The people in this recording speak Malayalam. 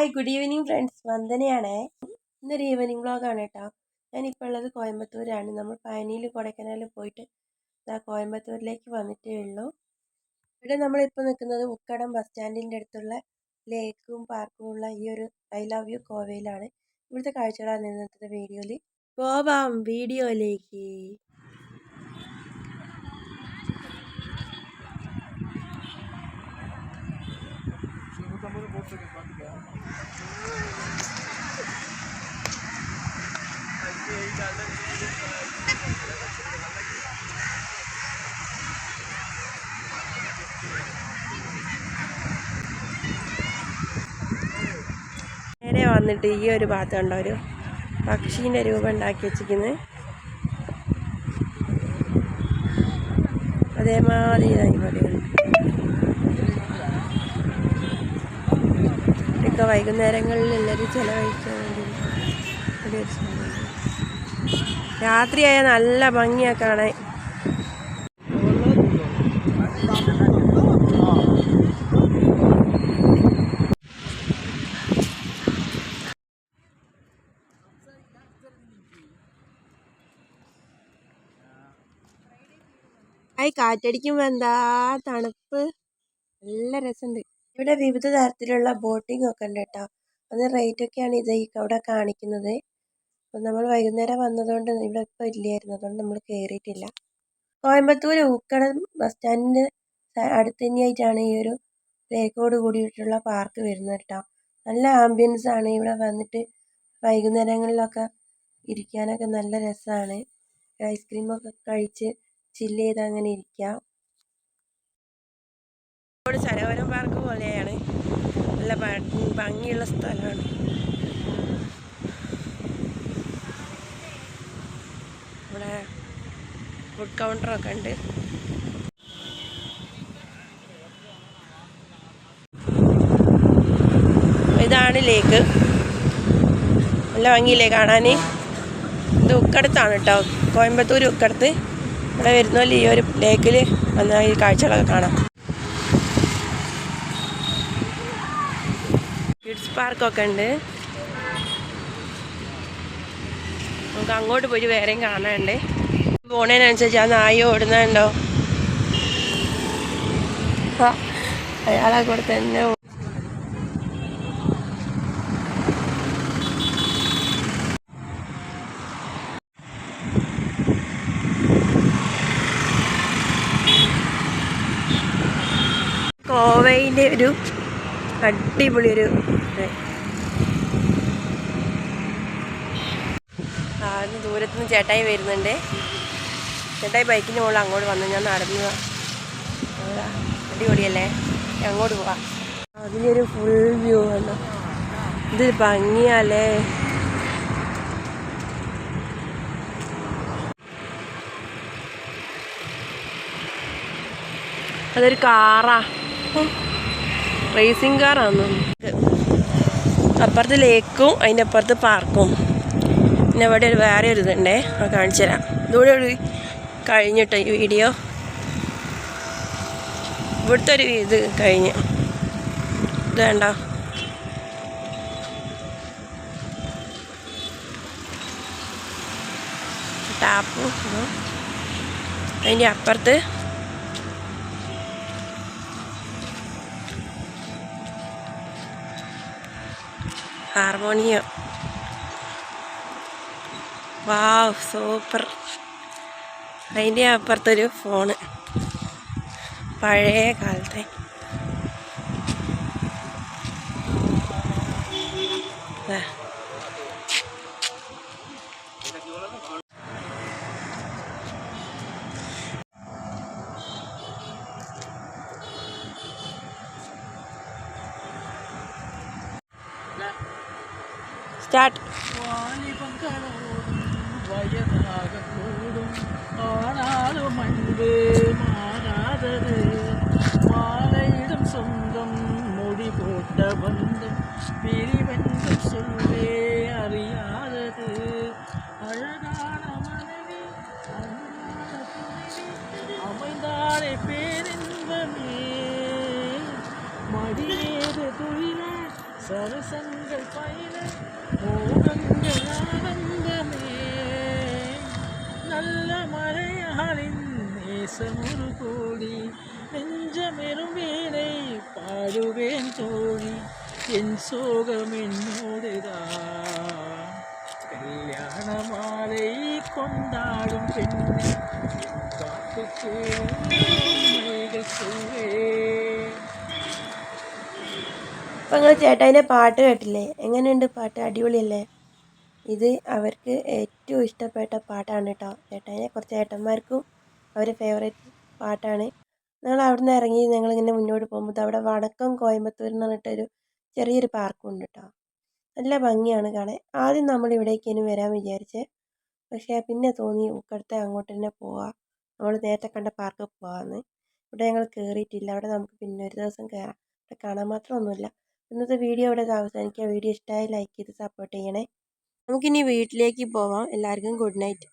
ഹായ് ഗുഡ് ഈവനിങ് ഫ്രണ്ട്സ് വന്ദനയാണേ. ഇന്നൊരു ഈവനിങ് വ്ളോഗാണ് കേട്ടോ ഞാനിപ്പോൾ ഉള്ളത് കോയമ്പത്തൂരാണ്. നമ്മൾ പഴനിയിൽ കൊടൈക്കനാലിൽ പോയിട്ട് ദാ കോയമ്പത്തൂരിലേക്ക് വന്നിട്ടേ ഉള്ളൂ. ഇവിടെ നമ്മളിപ്പോൾ നിൽക്കുന്നത് ഉക്കടം ബസ് സ്റ്റാൻഡിന്റെ അടുത്തുള്ള ലേക്കും പാർക്കും ഉള്ള ഈ ഒരു ഐ ലവ് യു കോവയിലാണ്. ഇവിടുത്തെ കാഴ്ചകളാണ് ഇന്നത്തെ വീഡിയോയിൽ പോവാം വീഡിയോയിലേക്ക് നേരെ വന്നിട്ട് ഈ ഒരു ഭാഗത്ത് കണ്ടോ ഒരു പക്ഷീന്റെ രൂപം ഉണ്ടാക്കി വെച്ചിരിക്കുന്നത് അതേമാതിരി ഇതൊക്കെ വൈകുന്നേരങ്ങളിൽ എല്ലാവരും ചിലവഴിക്കാൻ വേണ്ടി ഒരു. രാത്രിയായ നല്ല ഭംഗിയാ കാണാൻ ആയി കാറ്റടിക്കുമ്പോൾ എന്താ തണുപ്പ്? നല്ല രസമുണ്ട്. ഇവിടെ വിവിധ തരത്തിലുള്ള ബോട്ടിംഗ് ഒക്കെ ഉണ്ട് കേട്ടോ അത് റേറ്റ് ഒക്കെയാണ് ഇത് അവിടെ കാണിക്കുന്നത്. അപ്പം നമ്മൾ വൈകുന്നേരം വന്നതുകൊണ്ട് ഇവിടെ ഇപ്പോൾ ഇല്ലായിരുന്നു. അതുകൊണ്ട് നമ്മൾ കയറിയിട്ടില്ല കോയമ്പത്തൂർ ഊക്കടം ബസ് സ്റ്റാൻഡിന്റെ അടുത്ത് തന്നെയായിട്ടാണ് ഈ ഒരു ലേക്കോട് കൂടിയിട്ടുള്ള പാർക്ക് വരുന്നത് കേട്ടോ. നല്ല ആംബിയൻസ് ആണ് ഇവിടെ വന്നിട്ട് വൈകുന്നേരങ്ങളിലൊക്കെ ഇരിക്കാനൊക്കെ നല്ല രസമാണ് ഐസ്ക്രീമൊക്കെ കഴിച്ച് ചില്ല് ചെയ്ത് അങ്ങനെ ഇരിക്കാം. സരോവരം പാർക്ക് പോലെയാണ്. നല്ല ഭംഗിയുള്ള സ്ഥലമാണ്. ഇവിടെ ഫുഡ് കൗണ്ടറൊക്കെ ഉണ്ട്. ഇതാണ് ലേക്ക് നല്ല ഭംഗിയില്ലേ കാണാൻ? ഇത് ഉക്കടത്താണ് കേട്ടോ. കോയമ്പത്തൂർ ഉക്കടത്ത്. ഇവിടെ വരുന്നപോലെ ഈ ഒരു ലേക്കിൽ വന്നാൽ ഈ കാഴ്ചകളൊക്കെ കാണാം. കിഡ്സ് പാർക്കൊക്കെ ഉണ്ട്. നമുക്ക് അങ്ങോട്ട് പോയി വേറെയും കാണാണ്ടേ പോണേനനുസരിച്ച് ആ നായി ഓടുന്നുണ്ടോ? അയാളെ കൂടെ തന്നെ കോവയിലെ ഒരു അടിപൊളി ഒരു ഇത്. ആ അന്ന് ദൂരത്തു നിന്ന് ചേട്ടായി വരുന്നുണ്ട്. ചേട്ടായി ബൈക്കിന് മുകളിൽ അങ്ങോട്ട് വന്നു ഞാൻ നടന്നു അടിപൊളിയല്ലേ? അങ്ങോട്ട് പോവാം. അതിലൊരു ഫുൾ വ്യൂ ആണ്. ഇത് ഭംഗിയാലേ അതൊരു കാറാ. റേസിംഗ് കാറാന്ന് അപ്പുറത്ത് ലേക്കും അതിന്റെ അപ്പുറത്ത് പാർക്കും. പിന്നെ ഇവിടെ ഒരു വേറെ ഒരു ഇതുണ്ടേ. അത് കാണിച്ചു തരാം. ഇതുകൂടെ ഒരു കഴിഞ്ഞിട്ടോ ഈ വീഡിയോ ഇവിടുത്തെ ഒരു ഇത് കഴിഞ്ഞ്. ഇത് വേണ്ട ടാപ്പും. അതിന്റെ അപ്പുറത്ത് ഹാർമോണിയം. വാവ് സൂപ്പർ അതിൻ്റെ അപ്പുറത്തൊരു ഫോണ് പഴയ കാലത്തെ ദാ. സ്റ്റാർട്ട് ஆனாலும் அன்பு மாறாதது. மாலையிடம் சொந்தம் மொழி போட்ட பந்தம். பிரிவென்று சொல்வே அறியாதது. அழகான மனைவி அமைந்தாரை பேரின்பமே. துயில சரசங்கள் பயில மோகங்கள் ஆனந்தமே. നല്ല മലയാളിൻ നേസമൊരു കൂടി നെഞ്ചമെറും വീണേ പാടുവേൻ തോഴി എൻ സോകം എന്നോടുതാ കല്യാണമാലൈ കൊണ്ടാടും പെണ്ണെ അപ്പം നിങ്ങൾ ചേട്ടായിന്റെ പാട്ട് കേട്ടില്ലേ? എങ്ങനെയുണ്ട് പാട്ട്? അടിപൊളിയല്ലേ? ഇത് അവർക്ക് ഏറ്റവും ഇഷ്ടപ്പെട്ട പാട്ടാണ് കേട്ടോ ചേട്ടായിനെ കുറച്ച് ഏട്ടന്മാർക്കും അവരെ ഫേവറേറ്റ് പാട്ടാണ്. ഞങ്ങൾ അവിടെ നിന്ന് ഇറങ്ങി ഞങ്ങളിങ്ങനെ മുന്നോട്ട് പോകുമ്പോൾ അവിടെ വടക്കം കോയമ്പത്തൂർ എന്ന് പറഞ്ഞിട്ടൊരു ചെറിയൊരു പാർക്കും ഉണ്ട് കേട്ടോ നല്ല ഭംഗിയാണ് കാണാൻ. ആദ്യം നമ്മൾ ഇവിടേക്കിനി വരാൻ വിചാരിച്ച്. പക്ഷേ പിന്നെ തോന്നി ഉക്കടുത്ത് അങ്ങോട്ട് തന്നെ പോവാം. നമ്മൾ നേരത്തെ കണ്ട പാർക്ക് പോകാമെന്ന് ഇവിടെ ഞങ്ങൾ കയറിയിട്ടില്ല അവിടെ നമുക്ക് പിന്നെ ഒരു ദിവസം കയറാം കാണാൻ മാത്രമൊന്നുമില്ല ഇന്നത്തെ വീഡിയോ ഇവിടെ അവസാനിക്കുക വീഡിയോ ഇഷ്ടമായി ലൈക്ക് ചെയ്ത് സപ്പോർട്ട് ചെയ്യണേ. നമുക്കിനി വീട്ടിലേക്ക് പോവാം എല്ലാവർക്കും ഗുഡ് നൈറ്റ്